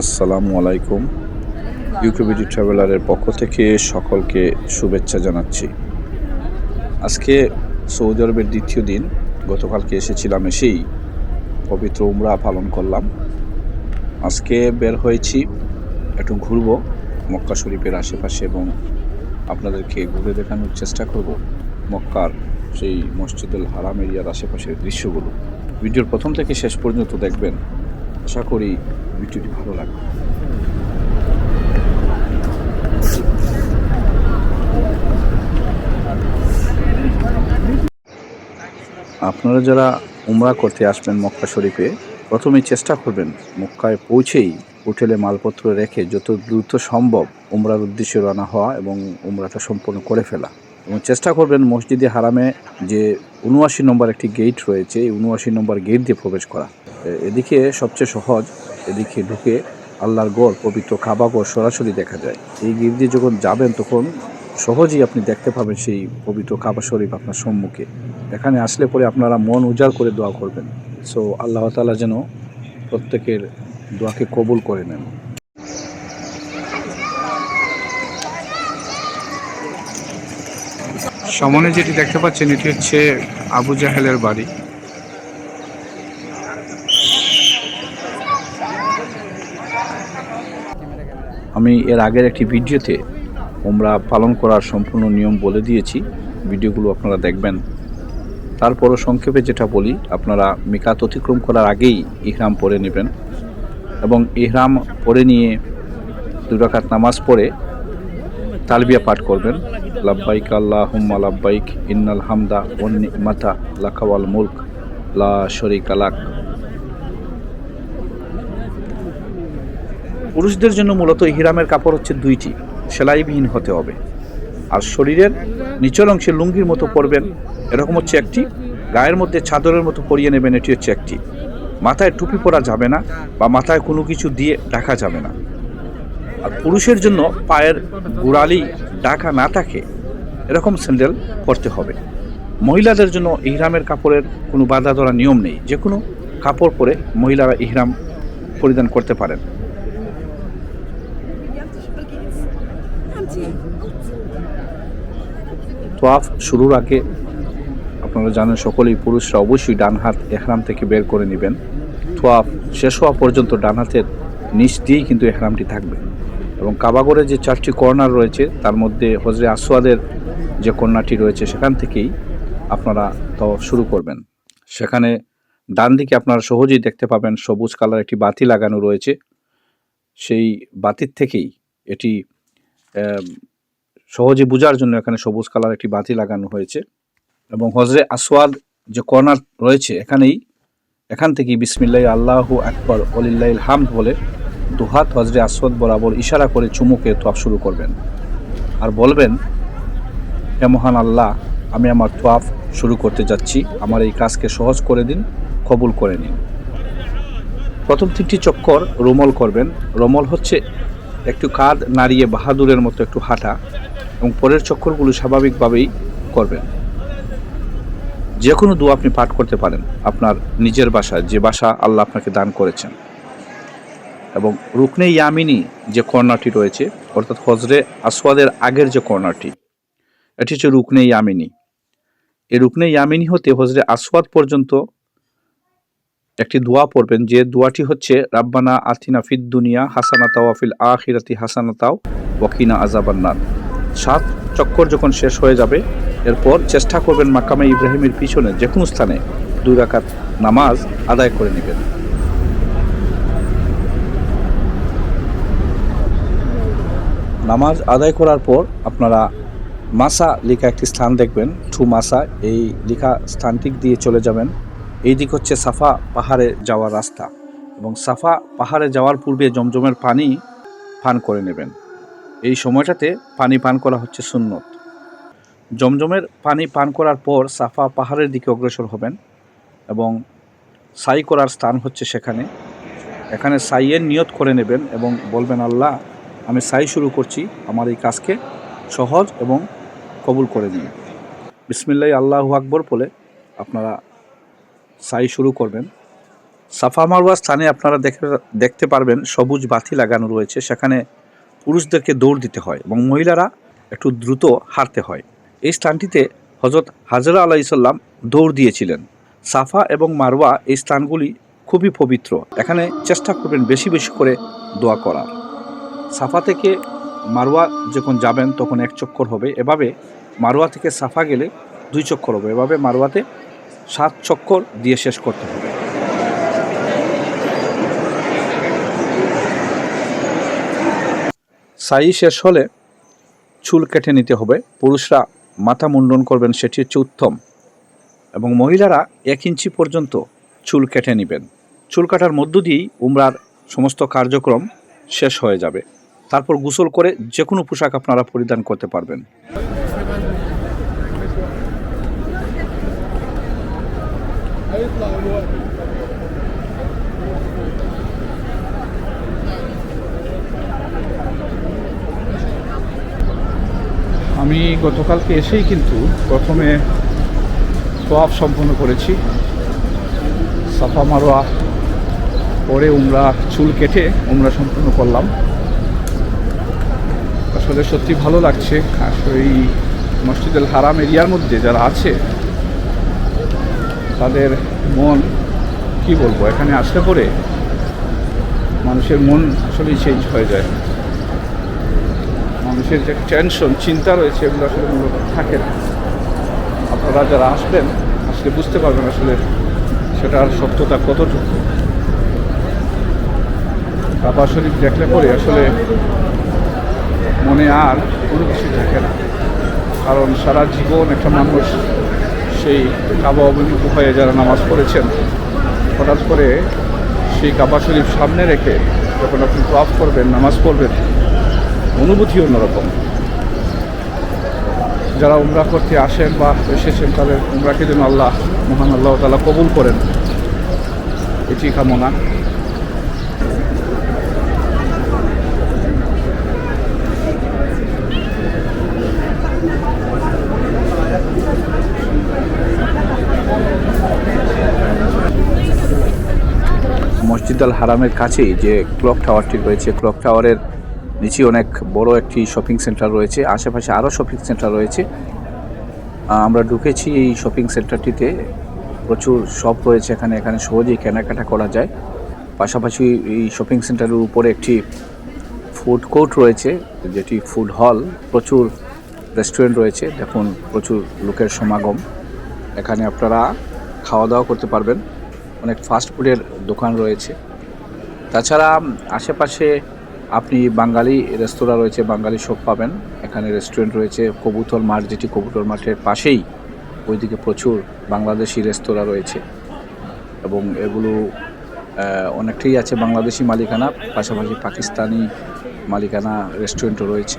আসসালামু আলাইকুম ইউকিউবিটি ট্রাভেলারের পক্ষ থেকে সকলকে শুভেচ্ছা জানাচ্ছি। আজকে সৌদি আরবের দ্বিতীয় দিন, গতকালকে এসেছিলাম এসেই পবিত্র উমরা পালন করলাম। আজকে বের হয়েছি, একটু ঘুরবো, মক্কা শরীফের আশেপাশে এবং আপনাদেরকে ঘুরে দেখানোর চেষ্টা করব মক্কার সেই মসজিদুল হারাম এরিয়ার আশেপাশের দৃশ্যগুলো। ভিডিওর প্রথম থেকে শেষ পর্যন্ত দেখবেন। আশা করি ভিডিওটি ভালো লাগবে। আপনারা যারা উমরা করতে আসবেন মক্কা শরীফে, প্রথমেই চেষ্টা করবেন মক্কায় পৌঁছেই হোটেলে মালপত্র রেখে যত দ্রুত সম্ভব উমরার উদ্দেশ্যে রানা হওয়া এবং উমরাটা সম্পূর্ণ করে ফেলা। এবং চেষ্টা করবেন মসজিদে হারামে যে উনআশি নম্বর একটি গেট রয়েছে, এই উনআশি নম্বর গেট দিয়ে প্রবেশ করা। এদিকে সবচেয়ে সহজ, এদিকে ঢুকে আল্লাহর গড়, পবিত্র কাবাগড় সরাসরি দেখা যায়। এই দিয়ে যখন যাবেন তখন সহজেই আপনি দেখতে পাবেন সেই পবিত্র কাবা শরীফ আপনার সম্মুখে। এখানে আসলে পরে আপনারা মন উজাড় করে দোয়া করবেন। সো আল্লাহ তালা যেন প্রত্যেকের দোয়াকে কবুল করে নেন। সামনে যেটি দেখতে পাচ্ছেন, এটি হচ্ছে আবু জাহেলের বাড়ি। আমি এর আগের একটি ভিডিওতে ওমরা পালন করার সম্পূর্ণ নিয়ম বলে দিয়েছি। ভিডিওগুলো আপনারা দেখবেন। তারপরও সংক্ষেপে যেটা বলি, আপনারা মিকাত অতিক্রম করার আগেই ইহরাম পরে নেবেন এবং ইহরাম পরে নিয়ে দুরাকাত নামাজ পড়ে তালবিয়া পাঠ করবেন। লাব্বাইক আল্লাহ হুম্মা লাব্বাইক, ইন্নাল হামদা ওন মাতা লাখাওয়াল মুলক, লা শরিক আলাক পুরুষদের জন্য মূলত হিরামের কাপড় হচ্ছে দুইটি, সেলাইবিহীন হতে হবে। আর শরীরের নিচল অংশে লুঙ্গির মতো পরবেন, এরকম হচ্ছে একটি। গায়ের মধ্যে চাদরের মতো পরিয়ে নেবেন, এটি হচ্ছে একটি। মাথায় টুপি পরা যাবে না বা মাথায় কোনো কিছু দিয়ে ঢাকা যাবে না। আর পুরুষের জন্য পায়ের গোড়ালি ঢাকা না থাকে, এরকম স্যান্ডেল পরতে হবে। মহিলাদের জন্য ইহরামের কাপড়ের কোনো বাধা ধরা নিয়ম নেই। যে কোনো কাপড় পরে মহিলারা ইহরাম পরিধান করতে পারেন। তোয়াফ শুরুর আগে আপনারা জানেন সকলেই পুরুষরা অবশ্যই ডান হাত এহরাম থেকে বের করে নেবেন। তোয়াফ শেষ হওয়া পর্যন্ত ডান হাতের নিচ দিয়েই কিন্তু এহরামটি থাকবে। এবং কাবাগরের যে চারটি কর্নার রয়েছে, তার মধ্যে হজরে আসওয়াদের যে কর্নারটি রয়েছে, সেখান থেকেই আপনারা তো শুরু করবেন। সেখানে ডান দিকে আপনারা সহজেই দেখতে পাবেন সবুজ কালার একটি বাতি লাগানো রয়েছে। সেই বাতির থেকেই এটি সহজে বোঝার জন্য এখানে সবুজ কালার একটি বাতি লাগানো হয়েছে। এবং হজরে আসওয়াদ যে কর্নার রয়েছে এখানেই, এখান থেকেই বিসমিল্লাহ আল্লাহ আকবর অলিল্লাহ হামদ বলে দুহাত হজরে আসওয়াদ বরাবর ইশারা করে চুমুকে তোয়াফ শুরু করবেন। আর বলবেন, হে মহান আল্লাহ, আমি আমার তোয়াফ শুরু করতে যাচ্ছি। আমার এই কাজকে সহজ করে দিন, কবুল করে নিন। প্রথম তিনটি চক্কর রোমল করবেন। রোমল হচ্ছে একটু কাঁধ নাড়িয়ে বাহাদুরের মতো একটু হাঁটা এবং পরের চক্করগুলো স্বাভাবিকভাবেই করবেন। যে কোনো দোয়া আপনি পাঠ করতে পারেন, আপনার নিজের বাসায়, যে বাসা আল্লাহ আপনাকে দান করেছেন। এবং রুকনে ইয়ামিনী যে কর্নারটি রয়েছে, অর্থাৎ হজরে আসওয়াদের আগের যে কর্নারটি, এটি হচ্ছে রুকনে ইয়ামিনী। এই রুকনে ইয়ামিনী হতে হজরে আসওয়াদ পর্যন্ত একটি দোয়া পড়বেন, যে দোয়াটি হচ্ছে, রাব্বানা আথিনা ফিদ দুনিয়া হাসানাতাও আফিল আখিরাতি হাসানাতাও ওয়াকিনা আজাবান্নার সাত চক্কর যখন শেষ হয়ে যাবে, এরপর চেষ্টা করবেন মাকামে ইব্রাহিমের পিছনে যে কোনো স্থানে দুই রাকাত নামাজ আদায় করে নেবেন। নামাজ আদায় করার পর আপনারা মাসা লেখা একটি স্থান দেখবেন। টু মাসা, এই লেখা স্থানটি দিয়ে চলে যাবেন। এই দিক হচ্ছে সাফা পাহাড়ে যাওয়ার রাস্তা এবং সাফা পাহাড়ে যাওয়ার পূর্বে জমজমের পানি পান করে নেবেন। এই সময়টাতে পানি পান করা হচ্ছে সুন্নত। জমজমের পানি পান করার পর সাফা পাহাড়ের দিকে অগ্রসর হবেন এবং সাই করার স্থান হচ্ছে সেখানে। এখানে সাইয়ের নিয়ত করে নেবেন এবং বলবেন, আল্লাহ, আমি সাই শুরু করছি। আমার এই কাজকে সহজ এবং কবুল করে দিন বিসমিল্লাহ আল্লাহ আকবর বলে আপনারা সাই শুরু করবেন। সাফা মারওয়া স্থানে আপনারা দেখে, দেখতে পারবেন সবুজ বাতি লাগানো রয়েছে। সেখানে পুরুষদেরকে দৌড় দিতে হয় এবং মহিলারা একটু দ্রুত হারতে হয়। এই স্থানটিতে হজরত হাজরা আলাইসাল্লাম দৌড় দিয়েছিলেন। সাফা এবং মারওয়া এই স্থানগুলি খুবই পবিত্র। এখানে চেষ্টা করবেন বেশি বেশি করে দোয়া করার। সাফা থেকে মারওয়া যখন যাবেন তখন এক চক্কর হবে। এভাবে মারওয়া থেকে সাফা গেলে দুই চক্কর হবে। এভাবে মারওয়াতে সাত চক্কর দিয়ে শেষ করতে হবে। সাই শেষ হলে চুল কেটে নিতে হবে। পুরুষরা মাথা মুন্ডন করবেন, সেটি হচ্ছে উত্তম। এবং মহিলারা এক ইঞ্চি পর্যন্ত চুল কেটে নেবেন। চুল কাটার মধ্য দিয়েই উমরার সমস্ত কার্যক্রম শেষ হয়ে যাবে। তারপর গোসল করে যে কোনো পোশাক আপনারা পরিধান করতে পারবেন। আমি গতকালকে এসেই কিন্তু প্রথমে সোয়াব সম্পন্ন করেছি। সাফা মারোয়া পরে উমরা চুল কেটে উমরা সম্পূর্ণ করলাম। আসলে সত্যি ভালো লাগছে। আসলে এই মসজিদুল হারাম এরিয়ার মধ্যে যারা আছে, তাদের মন, কি বলব, এখানে আসলে পরে মানুষের মন আসলেই চেঞ্জ হয়ে যায়। মানুষের যে টেনশন চিন্তা রয়েছে, এগুলো আসলে মূলত থাকে না। আপনারা যারা আসবেন, আসলে বুঝতে পারবেন আসলে সেটার সত্যতা কতটুকু। কাবা শরীফ দেখলে পরে আসলে মনে আর কোনো কিছু থাকে না। কারণ সারা জীবন একটা মানুষ সেই কাবা অভিমুখ হয়ে যারা নামাজ পড়েছেন, হঠাৎ করে সেই কাবা শরীফ সামনে রেখে যখন আপনি অফ করবেন, নামাজ পড়বেন অনুভূতি অন্যরকম যারা উমরা করতে আসেন বা এসেছেন তাদের উমরাকে যেন আল্লাহ, মহান আল্লাহ তালা কবুল করেন। এটি কামনা। মসজিদ আল হারামের কাছেই যে ক্লক টাওয়ারটি রয়েছে, ক্লক টাওয়ারের নিচে অনেক বড় একটি শপিং সেন্টার রয়েছে, আশেপাশে আরও শপিং সেন্টার রয়েছে। আমরা ঢুকেছি এই শপিং সেন্টারটিতে প্রচুর শপ রয়েছে এখানে এখানে সহজেই কেনাকাটা করা যায়। পাশাপাশি এই শপিং সেন্টারের উপরে একটি ফুড কোর্ট রয়েছে, যেটি ফুড হল প্রচুর রেস্টুরেন্ট রয়েছে, দেখুন প্রচুর লোকের সমাগম। এখানে আপনারা খাওয়া দাওয়া করতে পারবেন। অনেক ফাস্ট ফুডের দোকান রয়েছে। তাছাড়া আশেপাশে আপনি বাঙালি রেস্তোরাঁ রয়েছে, বাঙালি শপ পাবেন। এখানে রেস্টুরেন্ট রয়েছে কবুতর মাঠ, যেটি কবুতর মাঠের পাশেই ওইদিকে প্রচুর বাংলাদেশি রেস্তোরাঁ রয়েছে। এবং এগুলো অনেকটাই আছে বাংলাদেশি মালিকানা, পাশাপাশি পাকিস্তানি মালিকানা রেস্টুরেন্টও রয়েছে।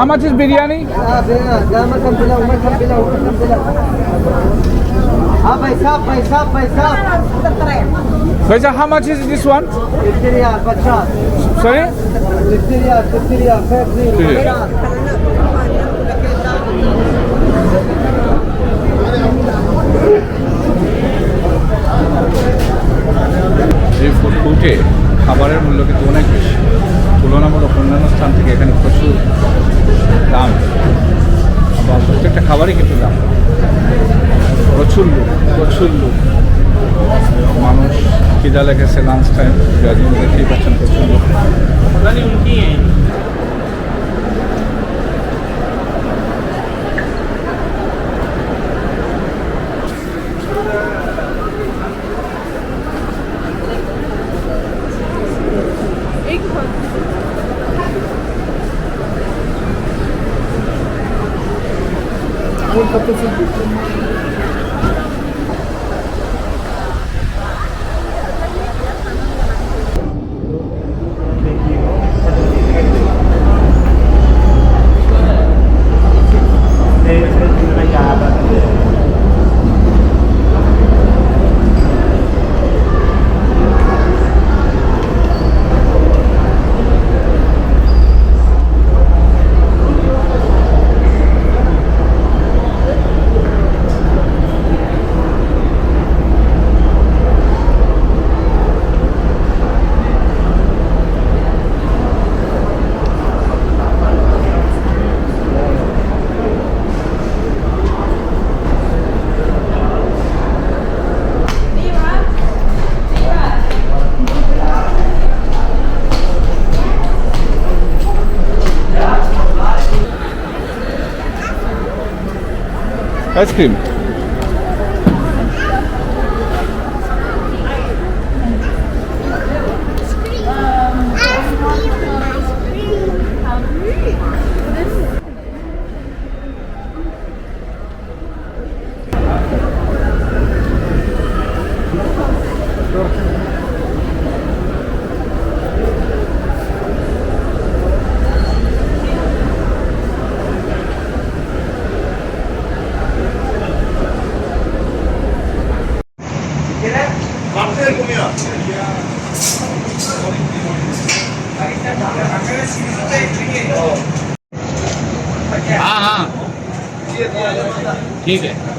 How much is biryani? Faisal, how much is this one? Sorry? এই ফুড কোর্টে খাবারের মূল্য কিন্তু অনেক বেশি তুলনামূলক অন্যান্য স্থান থেকে এখানে প্রচুর দাম। আবার প্রত্যেকটা খাবারই কিন্তু দাম। প্রচুর লোক প্রচুর লোক। মানুষ খিদা লেগেছে লাঞ্চ টাইম দেখতেই পাচ্ছেন প্রচুর লোক। 커피 আইসক্রিম ঠিক আছে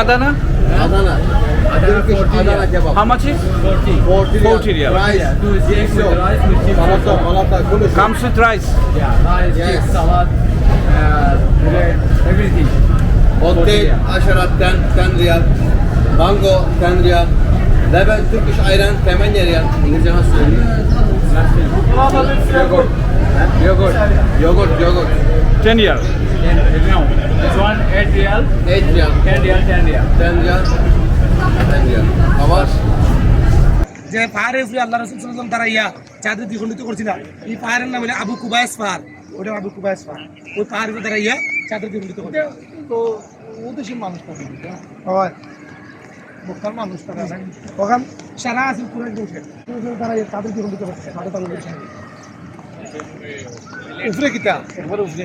Adana? Adana. Adana 40 Adana. How much is? 40. 40 riyal. Rice. No, it's with rice with. Salata, salata, kulusu. Comes with rice. Yeah, rice, yes. chips, salad, uh, bread, everything. Otte, aşarat 10, 10 riyal. Mango 10 riyal. Leben Turkish ayran 8 riyal. İngilizce nasıl söylüyor? Yogurt. Yogurt. Yogurt. Yogurt. 10 riyal. 10 riyal. This one 8 real, 8 riyal. 10 real, 10 real. 10 riyal. 10 riyal. যে পাহাড়ের উপরে আল্লাহ রসুল সাল্লাম তারা ইয়া চাঁদের দ্বিখণ্ডিত করছিল এই পাহাড়ের নাম হলো আবু কুবায়স পাহাড়। ওটা আবু কুবায়স পাহাড়। ওই পাহাড়ের তারা ইয়া চাঁদের দ্বিখণ্ডিত করছিল তো ও দেশের মানুষ থাকে হয়? লোকাল মানুষ তারা নাই। ওখান সারা আছে পুরো একদম তারা ইয়া চাঁদের দ্বিখণ্ডিত করছে সাড়ে তাদের উপরে কিতা? একবার উপরে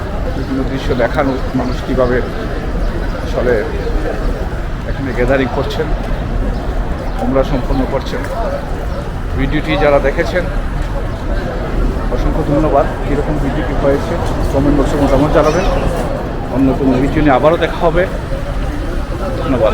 বিভিন্ন দৃশ্য দেখানো, মানুষ কীভাবে আসলে এখানে গ্যাদারিং করছেন তোমরা সম্পন্ন করছেন। ভিডিওটি যারা দেখেছেন, অসংখ্য ধন্যবাদ। কীরকম ভিডিওটি হয়েছে কমেন্ট বক্সে মতামত জানাবেন। অন্য কোনো ভিডিও নিয়ে আবারও দেখা হবে। ধন্যবাদ।